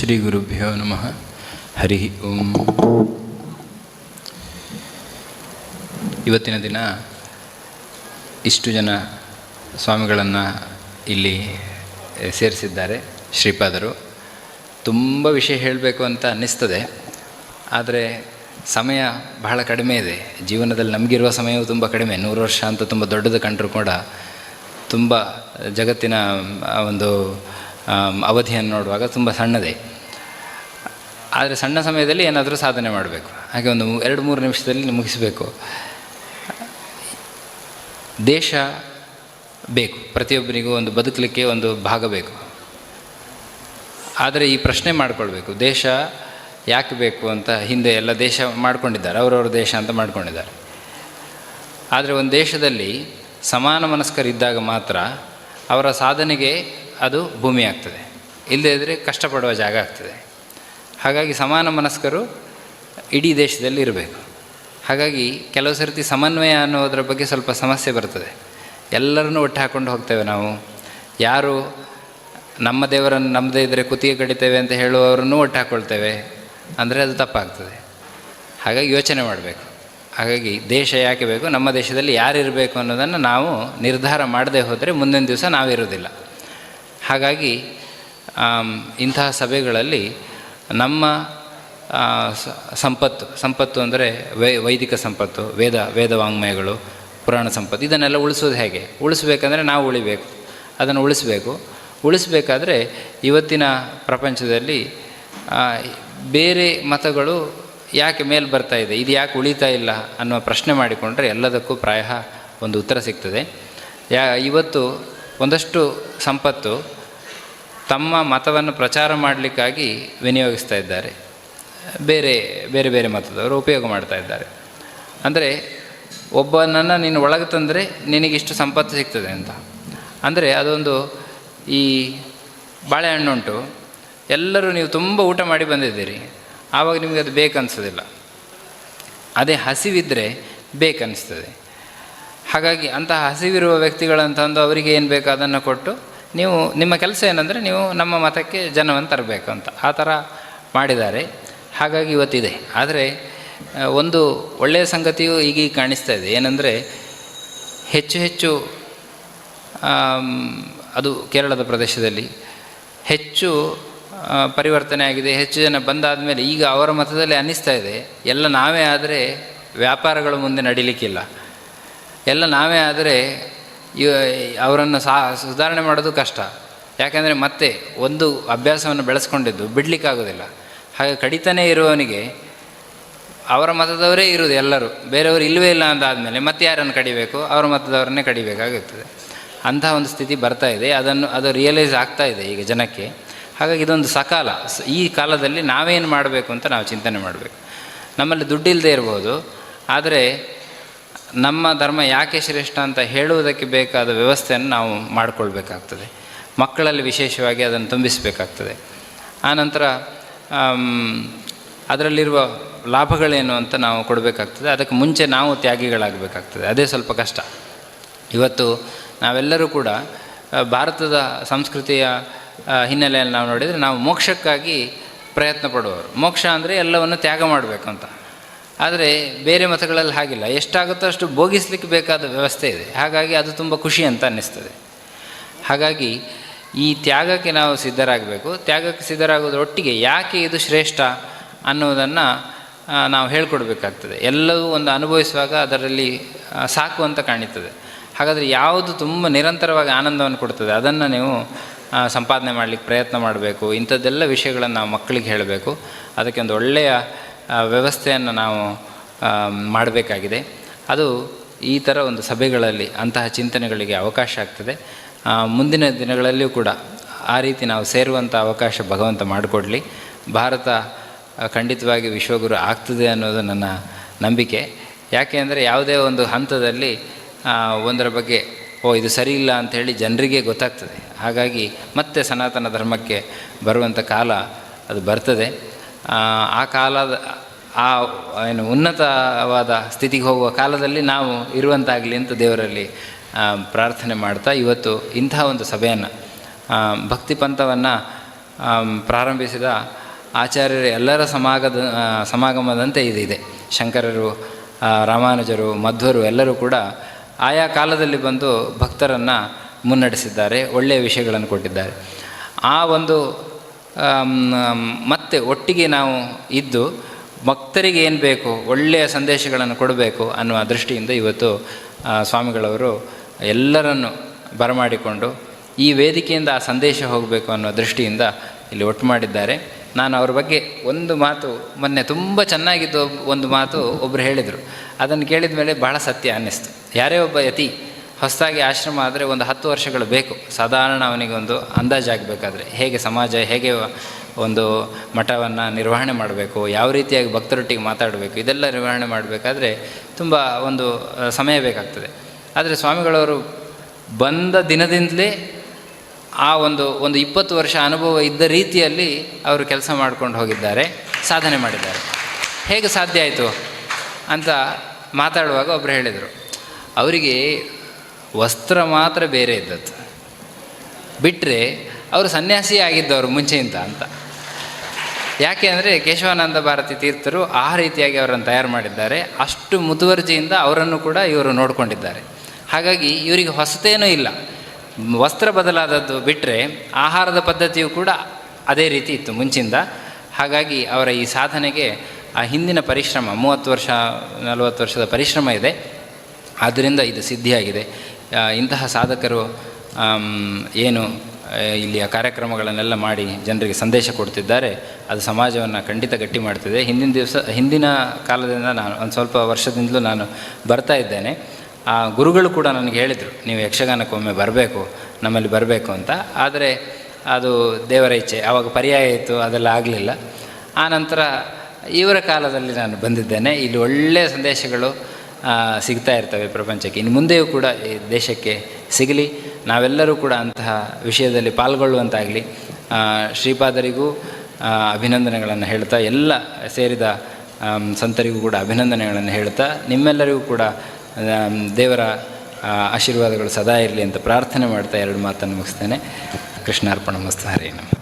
ಶ್ರೀ ಗುರುಭ್ಯೋ ನಮಃ. ಹರಿ ಓಂ. ಇವತ್ತಿನ ದಿನ ಇಷ್ಟು ಜನ ಸ್ವಾಮಿಗಳನ್ನು ಇಲ್ಲಿ ಸೇರಿಸಿದ್ದಾರೆ, ಶ್ರೀಪಾದರು. ತುಂಬ ವಿಷಯ ಹೇಳಬೇಕು ಅಂತ ಅನ್ನಿಸ್ತದೆ. ಆದರೆ ಸಮಯ ಬಹಳ ಕಡಿಮೆ ಇದೆ. ಜೀವನದಲ್ಲಿ ನಮಗಿರುವ ಸಮಯವು ತುಂಬ ಕಡಿಮೆ. ನೂರು ವರ್ಷ ಅಂತ ತುಂಬ ದೊಡ್ಡದು ಕಂಡರೂ ಕೂಡ ತುಂಬ ಜಗತ್ತಿನ ಒಂದು ಅವಧಿಯನ್ನು ನೋಡುವಾಗ ತುಂಬ ಸಣ್ಣದೇ. ಆದರೆ ಸಣ್ಣ ಸಮಯದಲ್ಲಿ ಏನಾದರೂ ಸಾಧನೆ ಮಾಡಬೇಕು. ಹಾಗೆ ಒಂದು ಎರಡು ಮೂರು ನಿಮಿಷದಲ್ಲಿ ಮುಗಿಸಬೇಕು. ದೇಶ ಬೇಕು. ಪ್ರತಿಯೊಬ್ಬರಿಗೂ ಒಂದು ಬದುಕಲಿಕ್ಕೆ ಒಂದು ಭಾಗ ಬೇಕು. ಆದರೆ ಈ ಪ್ರಶ್ನೆ ಮಾಡಿಕೊಳ್ಬೇಕು. ದೇಶ ಯಾಕೆ ಬೇಕು ಅಂತ ಹಿಂದೆ ಎಲ್ಲ ದೇಶ ಮಾಡ್ಕೊಂಡಿದ್ದಾರೆ. ಅವರವ್ರ ದೇಶ ಅಂತ ಮಾಡ್ಕೊಂಡಿದ್ದಾರೆ. ಆದರೆ ಒಂದು ದೇಶದಲ್ಲಿ ಸಮಾನ ಮನಸ್ಕರಿದ್ದಾಗ ಮಾತ್ರ ಅವರ ಸಾಧನೆಗೆ ಅದು ಭೂಮಿ ಆಗ್ತದೆ. ಇಲ್ಲದೇ ಇದ್ದರೆ ಕಷ್ಟಪಡುವ ಜಾಗ ಆಗ್ತದೆ. ಹಾಗಾಗಿ ಸಮಾನ ಮನಸ್ಕರು ಇಡೀ ದೇಶದಲ್ಲಿ ಇರಬೇಕು. ಹಾಗಾಗಿ ಕೆಲವು ಸರ್ತಿ ಸಮನ್ವಯ ಅನ್ನೋದ್ರ ಬಗ್ಗೆ ಸ್ವಲ್ಪ ಸಮಸ್ಯೆ ಬರ್ತದೆ. ಎಲ್ಲರನ್ನೂ ಒಟ್ಟು ಹಾಕ್ಕೊಂಡು ಹೋಗ್ತೇವೆ ನಾವು. ಯಾರು ನಮ್ಮ ದೇವರನ್ನು ನಮ್ಮದೇ ಇದ್ದರೆ ಕುತ್ತಿಗೆ ಕಡಿತೇವೆ ಅಂತ ಹೇಳುವವರನ್ನು ಒಟ್ಟು ಹಾಕ್ಕೊಳ್ತೇವೆ ಅಂದರೆ ಅದು ತಪ್ಪಾಗ್ತದೆ. ಹಾಗಾಗಿ ಯೋಚನೆ ಮಾಡಬೇಕು. ಹಾಗಾಗಿ ದೇಶ ಯಾಕೆ ಬೇಕು, ನಮ್ಮ ದೇಶದಲ್ಲಿ ಯಾರಿರಬೇಕು ಅನ್ನೋದನ್ನು ನಾವು ನಿರ್ಧಾರ ಮಾಡದೇ ಹೋದರೆ ಮುಂದಿನ ದಿವಸ ನಾವಿರೋದಿಲ್ಲ. ಹಾಗಾಗಿ ಇಂತಹ ಸಭೆಗಳಲ್ಲಿ ನಮ್ಮ ಸಂಪತ್ತು ಸಂಪತ್ತು ಅಂದರೆ ವೈ, ವೈದಿಕ ಸಂಪತ್ತು, ವೇದ ವೇದ ವಾಂಗ್ಮಯಗಳು, ಪುರಾಣ ಸಂಪತ್ತು, ಇದನ್ನೆಲ್ಲ ಉಳಿಸೋದು ಹೇಗೆ? ಉಳಿಸ್ಬೇಕಂದ್ರೆ ನಾವು ಉಳಿಬೇಕು. ಅದನ್ನು ಉಳಿಸಬೇಕು. ಉಳಿಸ್ಬೇಕಾದ್ರೆ ಇವತ್ತಿನ ಪ್ರಪಂಚದಲ್ಲಿ ಬೇರೆ ಮತಗಳು ಯಾಕೆ ಮೇಲೆ ಬರ್ತಾ ಇದೆ? ಇದು ಯಾಕೆ ಉಳಿತಾ ಇಲ್ಲ ಅನ್ನುವ ಪ್ರಶ್ನೆ ಮಾಡಿಕೊಂಡ್ರೆ ಎಲ್ಲದಕ್ಕೂ ಪ್ರಾಯ ಒಂದು ಉತ್ತರ ಸಿಗ್ತದೆ. ಯಾ, ಇವತ್ತು ಒಂದಷ್ಟು ಸಂಪತ್ತು ತಮ್ಮ ಮತವನ್ನು ಪ್ರಚಾರ ಮಾಡಲಿಕ್ಕಾಗಿ ವಿನಿಯೋಗಿಸ್ತಾ ಇದ್ದಾರೆ. ಬೇರೆ ಬೇರೆ ಬೇರೆ ಮತದವರು ಉಪಯೋಗ ಮಾಡ್ತಾ ಇದ್ದಾರೆ. ಅಂದರೆ ಒಬ್ಬನನ್ನು ನೀನು ಒಳಗೆ ತಂದರೆ ನಿನಗಿಷ್ಟು ಸಂಪತ್ತು ಸಿಗ್ತದೆ ಅಂತ. ಅಂದರೆ ಅದೊಂದು ಈ ಬಾಳೆಹಣ್ಣುಂಟು ಎಲ್ಲರೂ ನೀವು ತುಂಬ ಊಟ ಮಾಡಿ ಬಂದಿದ್ದೀರಿ. ಆವಾಗ ನಿಮಗೆ ಅದು ಬೇಕನ್ನಿಸೋದಿಲ್ಲ ಅದೇ ಹಸಿವಿದ್ದರೆ ಬೇಕನ್ನಿಸ್ತದೆ ಹಾಗಾಗಿ ಅಂತಹ ಹಸಿವಿರುವ ವ್ಯಕ್ತಿಗಳಂತಂದು ಅವರಿಗೆ ಏನು ಬೇಕೋ ಅದನ್ನು ಕೊಟ್ಟು ನೀವು ನಿಮ್ಮ ಕೆಲಸ ಏನಂದರೆ ನೀವು ನಮ್ಮ ಮತಕ್ಕೆ ಜನವನ್ನು ತರಬೇಕು ಅಂತ. ಆ ಥರ ಮಾಡಿದ್ದಾರೆ. ಹಾಗಾಗಿ ಇವತ್ತಿದೆ. ಆದರೆ ಒಂದು ಒಳ್ಳೆಯ ಸಂಗತಿಯು ಈಗೀಗ ಕಾಣಿಸ್ತಾ ಇದೆ. ಏನಂದರೆ, ಹೆಚ್ಚು ಹೆಚ್ಚು ಅದು ಕೇರಳದ ಪ್ರದೇಶದಲ್ಲಿ ಹೆಚ್ಚು ಪರಿವರ್ತನೆ ಆಗಿದೆ. ಹೆಚ್ಚು ಜನ ಬಂದಾದ ಮೇಲೆ ಈಗ ಅವರ ಮತದಲ್ಲಿ ಅನ್ನಿಸ್ತಾ ಇದೆ. ಎಲ್ಲ ನಾವೇ ಆದರೆ ವ್ಯಾಪಾರಗಳು ಮುಂದೆ ನಡೀಲಿಕ್ಕಿಲ್ಲ. ಎಲ್ಲ ನಾವೇ ಆದರೆ ಅವರನ್ನು ಸಾ ಸುಧಾರಣೆ ಮಾಡೋದು ಕಷ್ಟ. ಯಾಕೆಂದರೆ ಮತ್ತೆ ಒಂದು ಅಭ್ಯಾಸವನ್ನು ಬೆಳೆಸ್ಕೊಂಡಿದ್ದು ಬಿಡಲಿಕ್ಕಾಗೋದಿಲ್ಲ. ಹಾಗೆ ಕಡಿತನೇ ಇರುವವನಿಗೆ ಅವರ ಮತದವರೇ ಇರುವುದು ಎಲ್ಲರೂ. ಬೇರೆಯವರು ಇಲ್ಲವೇ ಇಲ್ಲ ಅಂದಾದಮೇಲೆ ಮತ್ತೆ ಯಾರನ್ನು ಕಡಿಬೇಕು? ಅವರ ಮತದವರನ್ನೇ ಕಡಿಬೇಕಾಗುತ್ತದೆ. ಅಂತಹ ಒಂದು ಸ್ಥಿತಿ ಬರ್ತಾ ಇದೆ. ಅದನ್ನು, ಅದು ರಿಯಲೈಸ್ ಆಗ್ತಾ ಇದೆ ಈಗ ಜನಕ್ಕೆ. ಹಾಗಾಗಿ ಇದೊಂದು ಸಕಾಲ. ಈ ಕಾಲದಲ್ಲಿ ನಾವೇನು ಮಾಡಬೇಕು ಅಂತ ನಾವು ಚಿಂತನೆ ಮಾಡಬೇಕು. ನಮ್ಮಲ್ಲಿ ದುಡ್ಡಿಲ್ಲದೆ ಇರ್ಬೋದು. ಆದರೆ ನಮ್ಮ ಧರ್ಮ ಯಾಕೆ ಶ್ರೇಷ್ಠ ಅಂತ ಹೇಳುವುದಕ್ಕೆ ಬೇಕಾದ ವ್ಯವಸ್ಥೆಯನ್ನು ನಾವು ಮಾಡಿಕೊಳ್ಬೇಕಾಗ್ತದೆ. ಮಕ್ಕಳಲ್ಲಿ ವಿಶೇಷವಾಗಿ ಅದನ್ನು ತುಂಬಿಸಬೇಕಾಗ್ತದೆ. ಆನಂತರ ಅದರಲ್ಲಿರುವ ಲಾಭಗಳೇನು ಅಂತ ನಾವು ಕೊಡಬೇಕಾಗ್ತದೆ. ಅದಕ್ಕೆ ಮುಂಚೆ ನಾವು ತ್ಯಾಗಿಗಳಾಗಬೇಕಾಗ್ತದೆ. ಅದೇ ಸ್ವಲ್ಪ ಕಷ್ಟ. ಇವತ್ತು ನಾವೆಲ್ಲರೂ ಕೂಡ ಭಾರತದ ಸಂಸ್ಕೃತಿಯ ಹಿನ್ನೆಲೆಯಲ್ಲಿ ನಾವು ನೋಡಿದರೆ ನಾವು ಮೋಕ್ಷಕ್ಕಾಗಿ ಪ್ರಯತ್ನ ಪಡುವವರು. ಮೋಕ್ಷ ಅಂದರೆ ಎಲ್ಲವನ್ನು ತ್ಯಾಗ ಮಾಡಬೇಕು ಅಂತ. ಆದರೆ ಬೇರೆ ಮತಗಳಲ್ಲಿ ಹಾಗಿಲ್ಲ. ಎಷ್ಟಾಗುತ್ತೋ ಅಷ್ಟು ಭೋಗಿಸ್ಲಿಕ್ಕೆ ಬೇಕಾದ ವ್ಯವಸ್ಥೆ ಇದೆ. ಹಾಗಾಗಿ ಅದು ತುಂಬ ಖುಷಿ ಅಂತ ಅನ್ನಿಸ್ತದೆ. ಹಾಗಾಗಿ ಈ ತ್ಯಾಗಕ್ಕೆ ನಾವು ಸಿದ್ಧರಾಗಬೇಕು. ತ್ಯಾಗಕ್ಕೆ ಸಿದ್ಧರಾಗೋದ್ರೊಟ್ಟಿಗೆ ಯಾಕೆ ಇದು ಶ್ರೇಷ್ಠ ಅನ್ನೋದನ್ನು ನಾವು ಹೇಳ್ಕೊಡ್ಬೇಕಾಗ್ತದೆ. ಎಲ್ಲವೂ ಒಂದು ಅನುಭವಿಸುವಾಗ ಅದರಲ್ಲಿ ಸಾಕು ಅಂತ ಕಾಣುತ್ತದೆ ಹಾಗಾದರೆ ಯಾವುದು ತುಂಬ ನಿರಂತರವಾಗಿ ಆನಂದವನ್ನು ಕೊಡ್ತದೆ. ಅದನ್ನು ನೀವು ಸಂಪಾದನೆ ಮಾಡಲಿಕ್ಕೆ ಪ್ರಯತ್ನ ಮಾಡಬೇಕು. ಇಂಥದ್ದೆಲ್ಲ ವಿಷಯಗಳನ್ನು ನಾವು ಮಕ್ಕಳಿಗೆ ಹೇಳಬೇಕು. ಅದಕ್ಕೆ ಒಂದು ಒಳ್ಳೆಯ ವ್ಯವಸ್ಥೆಯನ್ನು ನಾವು ಮಾಡಬೇಕಾಗಿದೆ. ಅದು ಈ ಥರ ಒಂದು ಸಭೆಗಳಲ್ಲಿ ಅಂತಹ ಚಿಂತನೆಗಳಿಗೆ ಅವಕಾಶ ಆಗ್ತದೆ. ಮುಂದಿನ ದಿನಗಳಲ್ಲಿಯೂ ಕೂಡ ಆ ರೀತಿ ನಾವು ಸೇರುವಂಥ ಅವಕಾಶ ಭಗವಂತ ಮಾಡಿಕೊಡಲಿ. ಭಾರತ ಖಂಡಿತವಾಗಿ ವಿಶ್ವಗುರು ಆಗ್ತದೆ ಅನ್ನೋದು ನನ್ನ ನಂಬಿಕೆ. ಯಾಕೆ ಅಂದರೆ ಯಾವುದೇ ಒಂದು ಹಂತದಲ್ಲಿ ಒಂದರ ಬಗ್ಗೆ, ಓ, ಇದು ಸರಿ ಇಲ್ಲ ಅಂಥೇಳಿ ಜನರಿಗೆ ಗೊತ್ತಾಗ್ತದೆ. ಹಾಗಾಗಿ ಮತ್ತೆ ಸನಾತನ ಧರ್ಮಕ್ಕೆ ಬರುವಂಥ ಕಾಲ ಅದು ಬರ್ತದೆ. ಆ, ಕಾಲದ ಆ ಏನು ಉನ್ನತವಾದ ಸ್ಥಿತಿಗೆ ಹೋಗುವ ಕಾಲದಲ್ಲಿ ನಾವು ಇರುವಂತಾಗಲಿ ಅಂತ ದೇವರಲ್ಲಿ ಪ್ರಾರ್ಥನೆ ಮಾಡ್ತಾ ಇವತ್ತು ಇಂತಹ ಒಂದು ಸಭೆಯನ್ನು ಭಕ್ತಿ ಪಂಥವನ್ನು ಪ್ರಾರಂಭಿಸಿದ ಆಚಾರ್ಯರ ಎಲ್ಲರ ಸಮಾಗದ ಸಮಾಗಮದಂತೆ ಇದಿದೆ ಶಂಕರರು ರಾಮಾನುಜರು ಮಧ್ವರು ಎಲ್ಲರೂ ಕೂಡ ಆಯಾ ಕಾಲದಲ್ಲಿ ಬಂದು ಭಕ್ತರನ್ನು ಮುನ್ನಡೆಸಿದ್ದಾರೆ ಒಳ್ಳೆಯ ವಿಷಯಗಳನ್ನು ಕೊಟ್ಟಿದ್ದಾರೆ. ಆ ಒಂದು ಮತ್ತೆ ಒಟ್ಟಿಗೆ ನಾವು ಇದ್ದು ಭಕ್ತರಿಗೆ ಏನು ಬೇಕು, ಒಳ್ಳೆಯ ಸಂದೇಶಗಳನ್ನು ಕೊಡಬೇಕು ಅನ್ನುವ ದೃಷ್ಟಿಯಿಂದ ಇವತ್ತು ಸ್ವಾಮಿಗಳವರು ಎಲ್ಲರನ್ನು ಬರಮಾಡಿಕೊಂಡು ಈ ವೇದಿಕೆಯಿಂದ ಆ ಸಂದೇಶ ಹೋಗಬೇಕು ಅನ್ನೋ ದೃಷ್ಟಿಯಿಂದ ಇಲ್ಲಿ ಒಟ್ಟು ಮಾಡಿದ್ದಾರೆ. ನಾನು ಅವ್ರ ಬಗ್ಗೆ ಒಂದು ಮಾತು, ಮೊನ್ನೆ ತುಂಬ ಚೆನ್ನಾಗಿದ್ದು ಒಂದು ಮಾತು ಒಬ್ಬರು ಹೇಳಿದರು. ಅದನ್ನು ಕೇಳಿದ ಮೇಲೆ ಬಹಳ ಸತ್ಯ ಅನ್ನಿಸ್ತು. ಯಾರೇ ಒಬ್ಬ ಯತಿ ಹೊಸದಾಗಿ ಆಶ್ರಮ ಆದರೆ ಒಂದು ಹತ್ತು ವರ್ಷಗಳು ಬೇಕು. ಸಾಧಾರಣ ಅವನಿಗೆ ಒಂದು ಅಂದಾಜಾಗಬೇಕಾದ್ರೆ ಹೇಗೆ ಸಮಾಜ, ಹೇಗೆ ಒಂದು ಮಠವನ್ನು ನಿರ್ವಹಣೆ ಮಾಡಬೇಕು, ಯಾವ ರೀತಿಯಾಗಿ ಭಕ್ತರೊಟ್ಟಿಗೆ ಮಾತಾಡಬೇಕು, ಇದೆಲ್ಲ ನಿರ್ವಹಣೆ ಮಾಡಬೇಕಾದ್ರೆ ತುಂಬ ಒಂದು ಸಮಯ ಬೇಕಾಗ್ತದೆ. ಆದರೆ ಸ್ವಾಮಿಗಳವರು ಬಂದ ದಿನದಿಂದಲೇ ಆ ಒಂದು ಒಂದು ಇಪ್ಪತ್ತು ವರ್ಷ ಅನುಭವ ಇದ್ದ ರೀತಿಯಲ್ಲಿ ಅವರು ಕೆಲಸ ಮಾಡ್ಕೊಂಡು ಹೋಗಿದ್ದಾರೆ, ಸಾಧನೆ ಮಾಡಿದ್ದಾರೆ. ಹೇಗೆ ಸಾಧ್ಯ ಆಯಿತು ಅಂತ ಮಾತಾಡುವಾಗ ಒಬ್ಬರು ಹೇಳಿದರು. ಅವರಿಗೆ ವಸ್ತ್ರ ಮಾತ್ರ ಬೇರೆ ಇದ್ದದ್ದು. ಬಿಟ್ಟರೆ ಅವರು ಸನ್ಯಾಸಿ ಆಗಿದ್ದವರು ಮುಂಚೆಯಿಂದ ಅಂತ. ಯಾಕೆ ಅಂದರೆ ಕೇಶವಾನಂದ ಭಾರತಿ ತೀರ್ಥರು ಆ ರೀತಿಯಾಗಿ ಅವರನ್ನು ತಯಾರು ಮಾಡಿದ್ದಾರೆ. ಅಷ್ಟು ಮುತುವರ್ಜಿಯಿಂದ ಅವರನ್ನು ಕೂಡ ಇವರು ನೋಡಿಕೊಂಡಿದ್ದಾರೆ. ಹಾಗಾಗಿ ಇವರಿಗೆ ಹೊಸತೇನೂ ಇಲ್ಲ. ವಸ್ತ್ರ ಬದಲಾದದ್ದು ಬಿಟ್ಟರೆ ಆಹಾರದ ಪದ್ಧತಿಯು ಕೂಡ ಅದೇ ರೀತಿ ಇತ್ತು ಮುಂಚಿಂದ. ಹಾಗಾಗಿ ಅವರ ಈ ಸಾಧನೆಗೆ ಆ ಹಿಂದಿನ ಪರಿಶ್ರಮ, ಮೂವತ್ತು ವರ್ಷ, ನಲವತ್ತು ವರ್ಷದ ಪರಿಶ್ರಮ ಇದೆ. ಆದ್ದರಿಂದ ಇದು ಸಿದ್ಧಿಯಾಗಿದೆ. ಇಂತಹ ಸಾಧಕರು ಏನು ಇಲ್ಲಿಯ ಕಾರ್ಯಕ್ರಮಗಳನ್ನೆಲ್ಲ ಮಾಡಿ ಜನರಿಗೆ ಸಂದೇಶ ಕೊಡ್ತಿದ್ದಾರೆ. ಅದು ಸಮಾಜವನ್ನು ಖಂಡಿತ ಗಟ್ಟಿ ಮಾಡ್ತಿದೆ. ಹಿಂದಿನ ದಿವಸ, ಹಿಂದಿನ ಕಾಲದಿಂದ ನಾನು, ಒಂದು ಸ್ವಲ್ಪ ವರ್ಷದಿಂದಲೂ ನಾನು ಬರ್ತಾ ಇದ್ದೇನೆ. ಆ, ಗುರುಗಳು ಕೂಡ ನನಗೆ ಹೇಳಿದರು, ನೀವು ಯಕ್ಷಗಾನಕ್ಕೊಮ್ಮೆ ಬರಬೇಕು, ನಮ್ಮಲ್ಲಿ ಬರಬೇಕು ಅಂತ. ಆದರೆ ಅದು ದೇವರ ಇಚ್ಛೆ. ಆವಾಗ ಪರ್ಯಾಯ ಇತ್ತು, ಅದೆಲ್ಲ ಆಗಲಿಲ್ಲ. ಆ ನಂತರ ಇವರ ಕಾಲದಲ್ಲಿ ನಾನು ಬಂದಿದ್ದೇನೆ. ಇಲ್ಲಿ ಒಳ್ಳೆಯ ಸಂದೇಶಗಳು ಸಿಗ್ತಾ ಇರ್ತವೆ ಪ್ರಪಂಚಕ್ಕೆ. ಇನ್ನು ಮುಂದೆಯೂ ಕೂಡ ಈ ದೇಶಕ್ಕೆ ಸಿಗಲಿ. ನಾವೆಲ್ಲರೂ ಕೂಡ ಅಂತಹ ವಿಷಯದಲ್ಲಿ ಪಾಲ್ಗೊಳ್ಳುವಂತಾಗಲಿ. ಶ್ರೀಪಾದರಿಗೂ ಅಭಿನಂದನೆಗಳನ್ನು ಹೇಳ್ತಾ, ಎಲ್ಲ ಸೇರಿದ ಸಂತರಿಗೂ ಕೂಡ ಅಭಿನಂದನೆಗಳನ್ನು ಹೇಳ್ತಾ, ನಿಮ್ಮೆಲ್ಲರಿಗೂ ಕೂಡ ದೇವರ ಆಶೀರ್ವಾದಗಳು ಸದಾ ಇರಲಿ ಅಂತ ಪ್ರಾರ್ಥನೆ ಮಾಡ್ತಾ ಎರಡು ಮಾತನ್ನು ಮುಗಿಸ್ತೇನೆ. ಕೃಷ್ಣಾರ್ಪಣ ಮಸ್ತು ಹರೇ ನಮಃ.